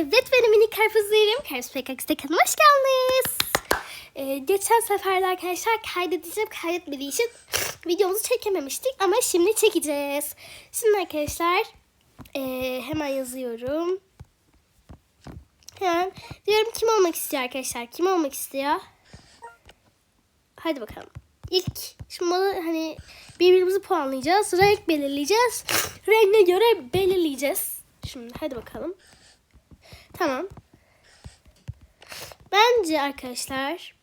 Evet benim minik karpuzlarım. Karpuz PKX'de kanalıma hoş geldiniz. Ee, geçen seferde arkadaşlar kaydedeceğim kaydetmediği için videomuzu çekememiştik ama şimdi çekeceğiz. Şimdi arkadaşlar ee, hemen yazıyorum. Hemen diyorum kim olmak istiyor arkadaşlar? Kim olmak istiyor? Hadi bakalım. İlk şimdi bana hani birbirimizi puanlayacağız. Renk belirleyeceğiz. Renge göre belirleyeceğiz. Şimdi hadi bakalım. Tamam. Bence arkadaşlar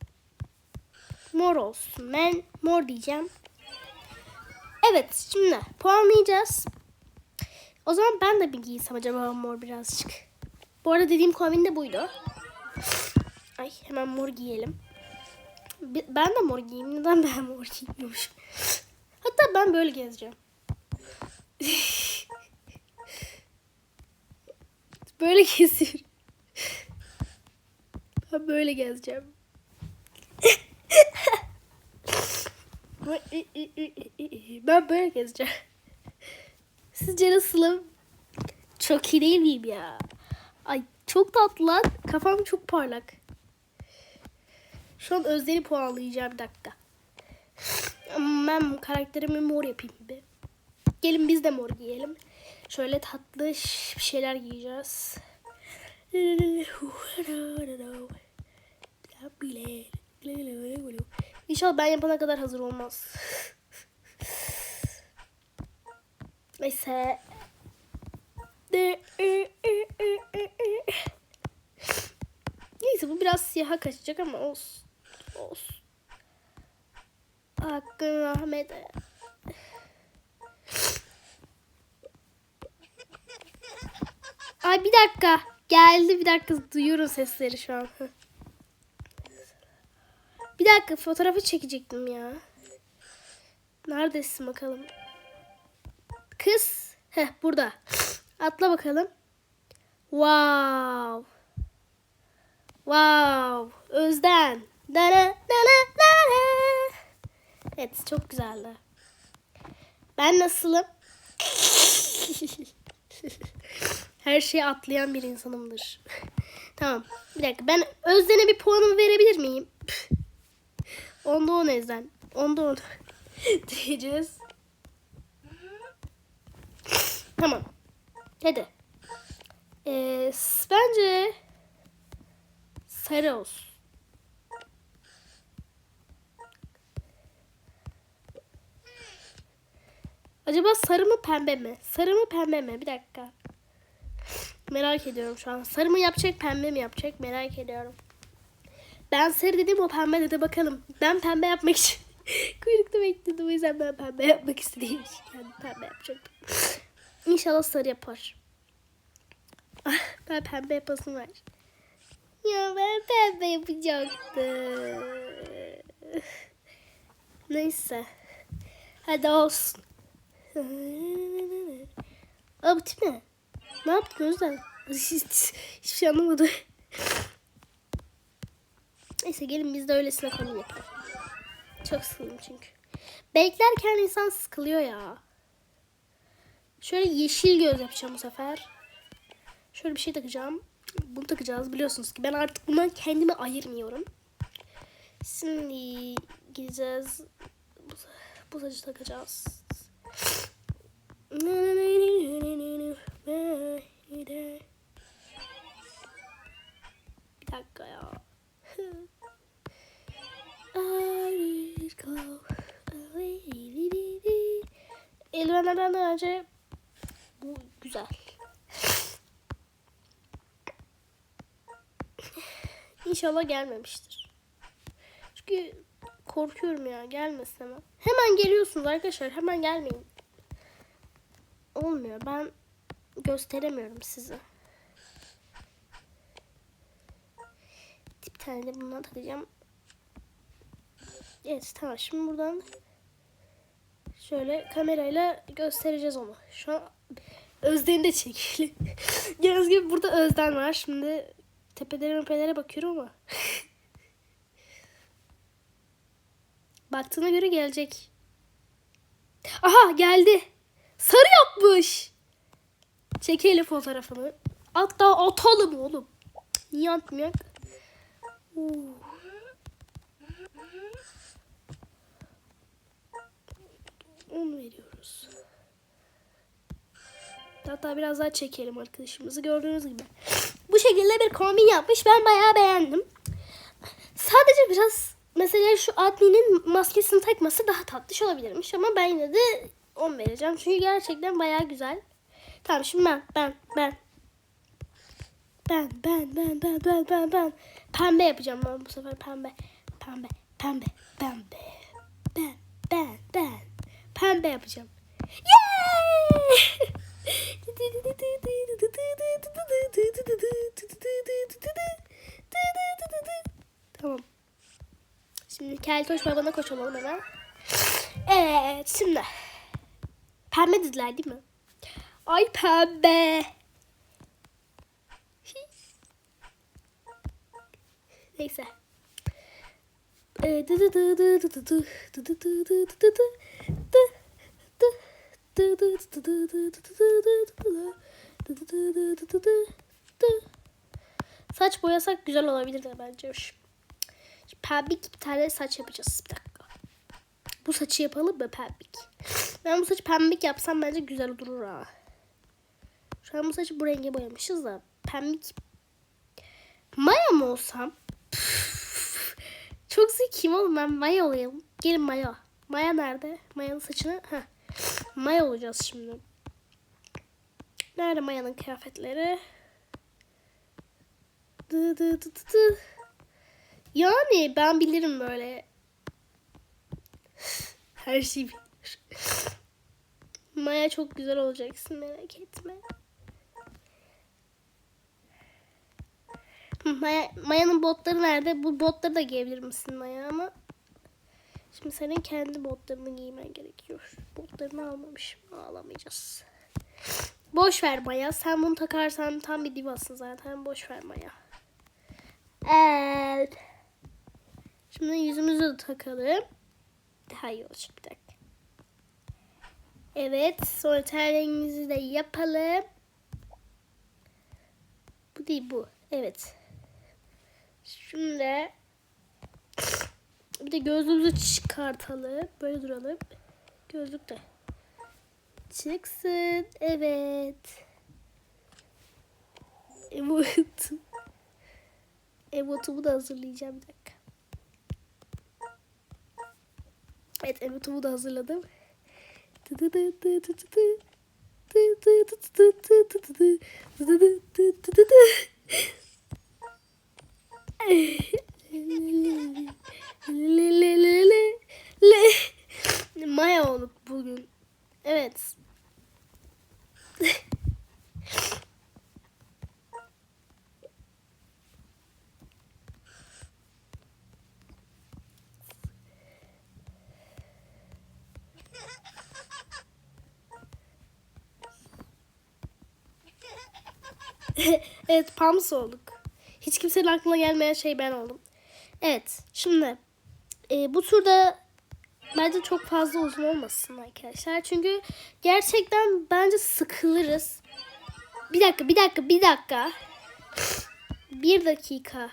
mor olsun. Ben mor diyeceğim. Evet şimdi puanlayacağız. O zaman ben de bir giysem acaba mor birazcık. Bu arada dediğim kombin de buydu. Ay hemen mor giyelim. Ben de mor giyeyim. Neden ben mor giymiyormuşum? Hatta ben böyle gezeceğim. böyle geziyorum. Ben böyle gezeceğim. ben böyle gezeceğim. Sizce nasılım? Çok iyi değil miyim ya? Ay çok tatlı lan. Kafam çok parlak. Şu an Özden'i puanlayacağım bir dakika. Ben karakterimi mor yapayım bir. Gelin biz de mor giyelim. Şöyle tatlı bir şeyler giyeceğiz. İnşallah ben yapana kadar hazır olmaz. Neyse. Neyse bu biraz siyaha kaçacak ama olsun. Olsun. Hakkın rahmete. Ay bir dakika. Geldi bir dakika. Duyuyorum sesleri şu an. Bir dakika fotoğrafı çekecektim ya. Neredesin bakalım? Kız. Heh burada. Atla bakalım. Wow. Wow. Özden. Dana, dana, dana. Evet çok güzeldi. Ben nasılım? Her şeyi atlayan bir insanımdır. tamam. Bir dakika. Ben Özden'e bir puanımı verebilir miyim? Onda on Özden. Onda on. Diyeceğiz. Tamam. Hadi. Ee, bence sarı olsun. Acaba sarı mı pembe mi? Sarı mı pembe mi? Bir dakika. Merak ediyorum şu an. Sarı mı yapacak pembe mi yapacak merak ediyorum. Ben sarı dedim o pembe dedi bakalım. Ben pembe yapmak için kuyrukta bekledim. O yüzden ben pembe yapmak istediğim için kendim pembe yapacaktım. İnşallah sarı yapar. Ah, ben pembe yapasım var. Ya ben pembe yapacaktım. Neyse. Hadi olsun. Aa bu tip ne? Yaptın Özlem? Hiçbir şey anlamadım. Neyse gelin biz de öylesine konu yapalım. Çok sıkıldım çünkü. Beklerken insan sıkılıyor ya. Şöyle yeşil göz yapacağım bu sefer. Şöyle bir şey takacağım. Bunu takacağız biliyorsunuz ki ben artık bundan kendimi ayırmıyorum. Şimdi gideceğiz. Bu, bu saçı takacağız. Bir dakika ya. Eldivenlerden önce bu güzel. İnşallah gelmemiştir. Çünkü korkuyorum ya gelmesin hemen. Hemen geliyorsunuz arkadaşlar hemen gelmeyin. Olmuyor ben gösteremiyorum size. Bir tane de bundan takacağım. Evet tamam şimdi buradan şöyle kamerayla göstereceğiz onu. Şu an Özden'i de çekili. Gördüğünüz gibi burada Özden var. Şimdi tepelere tepelere bakıyorum ama. Baktığına göre gelecek. Aha geldi. Sarı yapmış. Çekelim fotoğrafını. Hatta atalım oğlum. Niye atmayak? Uh. 10 veriyoruz. Hatta biraz daha çekelim arkadaşımızı gördüğünüz gibi. Bu şekilde bir kombin yapmış. Ben bayağı beğendim. Sadece biraz mesela şu adminin maskesini takması daha tatlış olabilirmiş. Ama ben yine de 10 vereceğim. Çünkü gerçekten bayağı güzel. Tamam şimdi ben, ben, ben. Ben, ben, ben, ben, ben, ben, ben. Pembe yapacağım ben bu sefer pembe. Pembe, pembe, pembe. Ben, ben, ben, ben pembe yapacağım. Tamam. Şimdi Keltoş babana koş olalım hemen. Evet şimdi. Pembe dediler değil mi? Ay pembe. Neyse. Saç boyasak güzel olabilir de bence. Şimdi Pembik bir tane saç yapacağız. Bir dakika. Bu saçı yapalım mı pembik? Ben bu saçı pembik yapsam bence güzel durur ha. Şu an bu saçı bu renge boyamışız da pembik Maya mı olsam? Çok zekiyim oğlum ben Maya olayım. Gelin Maya. Maya nerede? Maya'nın saçını. Heh. Maya olacağız şimdi. Nerede Maya'nın kıyafetleri? Dı dı dı dı dı. Yani ben bilirim böyle. Her şeyi bilir. Maya çok güzel olacaksın merak etme. Maya, Maya'nın botları nerede? Bu botları da giyebilir misin Maya ama Şimdi senin kendi botlarını giymen gerekiyor. Botlarını almamışım. Ağlamayacağız. Boş ver Maya. Sen bunu takarsan tam bir divasın zaten. Boş ver Maya. Evet. Şimdi yüzümüzü de takalım. Daha iyi olacak bir dakika. Evet. Sonra rengimizi de yapalım. Bu değil bu. Evet. Şimdi bir de gözlüğümüzü çıkartalım. Böyle duralım. Gözlük de çıksın. Evet. Evet. Emotumu da hazırlayacağım bir dakika. Evet emotumu da hazırladım. Maya olduk bugün. Evet. evet Pams olduk. Hiç kimsenin aklına gelmeyen şey ben oldum. Evet şimdi e, bu turda bence çok fazla uzun olmasın arkadaşlar. Çünkü gerçekten bence sıkılırız. Bir dakika bir dakika bir dakika. Bir dakika.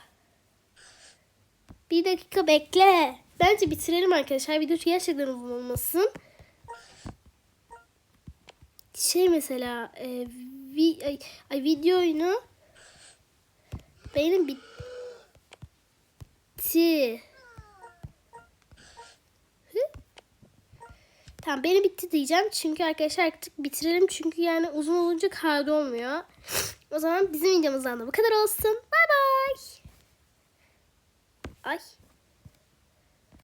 Bir dakika bekle. Bence bitirelim arkadaşlar. Video gerçekten uzun olmasın. Şey mesela e, vi, ay, ay, videoyu benim bitti. Hı? Tamam benim bitti diyeceğim. Çünkü arkadaşlar artık bitirelim. Çünkü yani uzun olunca kaydı olmuyor. O zaman bizim videomuzdan da bu kadar olsun. Bay bay. Ay.